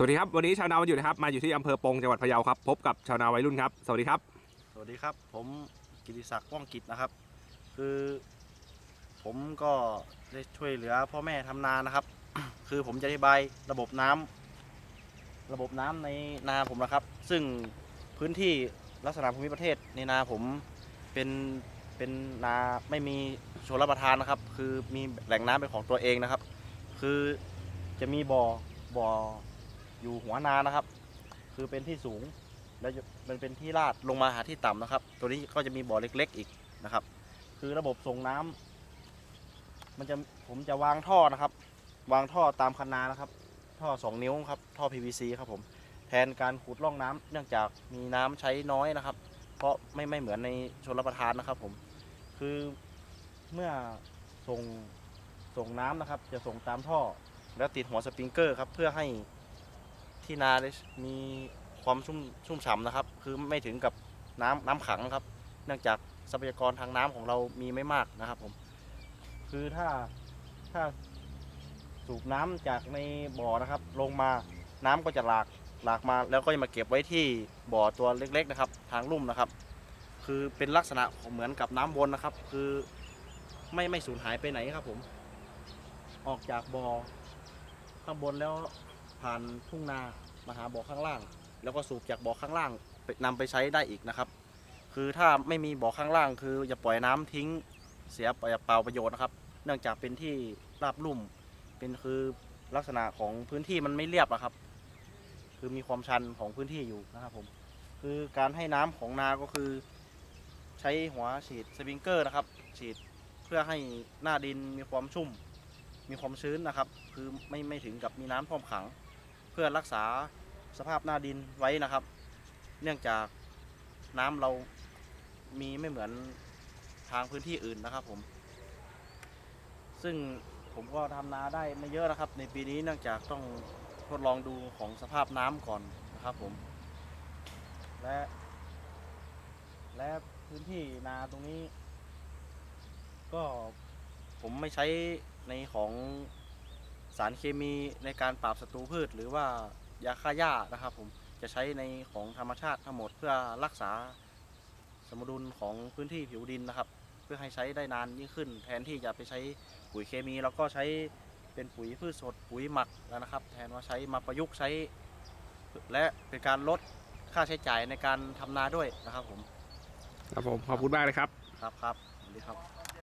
สวัสดีครับวันนี้ชาวนาวันหยุดนะครับมาอยู่ที่อำเภอปงจังหวัดพะเยาครับพบกับชาวนาวัยรุ่นครับสวัสดีครับ สวัสดีครับ ผมกิติศักดิ์ว่องกิจนะครับ คือผมก็ได้ช่วยเหลือพ่อแม่ทำนานะครับ คือผมจะอธิบายระบบน้ำระบบน้ำในนาผมนะครับ ซึ่งพื้นที่ลักษณะภูมิประเทศในนาผมเป็นเป็นนาไม่มีชลประทานนะครับ คือมีแหล่งน้ำเป็นของตัวเองนะครับ คือจะมีบ่อบ่อ อยู่หัวนานะครับ คือเป็นที่สูงแล้วมันเป็นที่ลาดลงมาหาที่ต่ำนะครับ ตัวนี้ก็จะมีบ่อเล็ก ๆ อีกนะครับ คือระบบส่งน้ำมันจะผมจะวางท่อนะครับ วางท่อตามคันนานะครับ ท่อ 2 นิ้วครับ ท่อ PVC ครับผมแทนการขุดร่องน้ำเนื่องจากมีน้ำใช้น้อยนะครับ เพราะไม่ไม่เหมือนในชนรับประทานนะครับ ผม คือเมื่อส่งส่งน้ำนะครับ จะส่งตามท่อ แล้วติดหัวสปริงเกอร์ครับเพื่อให้ ที่นาได้มีความชุ่มชุ่มฉ่ำนะครับ คือไม่ถึงกับน้ำน้ำขังครับ เนื่องจากทรัพยากรทางน้ำของเรามีไม่มากนะครับผม คือถ้าถ้าสูบน้ำจากในบ่อนะครับ ลงมาน้ำก็จะหลากหลากมา แล้วก็จะมาเก็บไว้ที่บ่อตัวเล็ก ๆ นะครับ ทางลุ่มนะครับ คือเป็นลักษณะเหมือนกับน้ำวนนะครับ คือไม่ไม่สูญหายไปไหนครับผม ออกจากบ่อข้างบนแล้ว ผ่านทุ่งนามาหาบ่อข้างล่าง แล้วก็สูบจากบ่อข้างล่างไปนำไปใช้ได้อีกนะครับ คือถ้าไม่มีบ่อข้างล่าง คืออย่าปล่อยน้ำทิ้งเสียเปล่าประโยชน์นะครับ เนื่องจากเป็นที่ราบลุ่ม เป็นคือลักษณะของพื้นที่มันไม่เรียบอะครับ คือมีความชันของพื้นที่อยู่นะครับผม คือการให้น้ำของนาก็คือ ใช้หัวฉีดสปริงเกอร์นะครับ ฉีดเพื่อให้หน้าดินมีความชุ่ม มีความชื้นนะครับ คือไม่ไม่ถึงกับมีน้ำท่วมขัง พื่อรักษาสภาพหน้าดินไว้นะครับ เนื่องจากน้ำเรามีไม่เหมือนทางพื้นที่อื่นนะครับผม ซึ่งผมก็ทำนาได้ไม่เยอะนะครับ ในปีนี้เนื่องจากต้องทดลองดูของสภาพน้ำก่อนนะครับผม และ และพื้นที่นาตรงนี้ ก็ผมไม่ใช้ในของ สารเคมีในการปราบศัตรูพืช หรือว่ายาฆ่าหญ้านะครับผมจะใช้ในของธรรมชาติทั้งหมดเพื่อรักษาสมดุลของพื้นที่ผิวดินนะครับ เพื่อให้ใช้ได้นานยิ่งขึ้น แทนที่จะไปใช้ปุ๋ยเคมี แล้วก็ใช้เป็นปุ๋ยพืชสดปุ๋ยหมักแล้วนะครับ แทนว่าใช้มาประยุกต์ใช้ และเป็นการลดค่าใช้จ่ายในการทำนาด้วยนะครับผมครับผมขอบคุณมากเลยครับครับครับสวัสดีครับ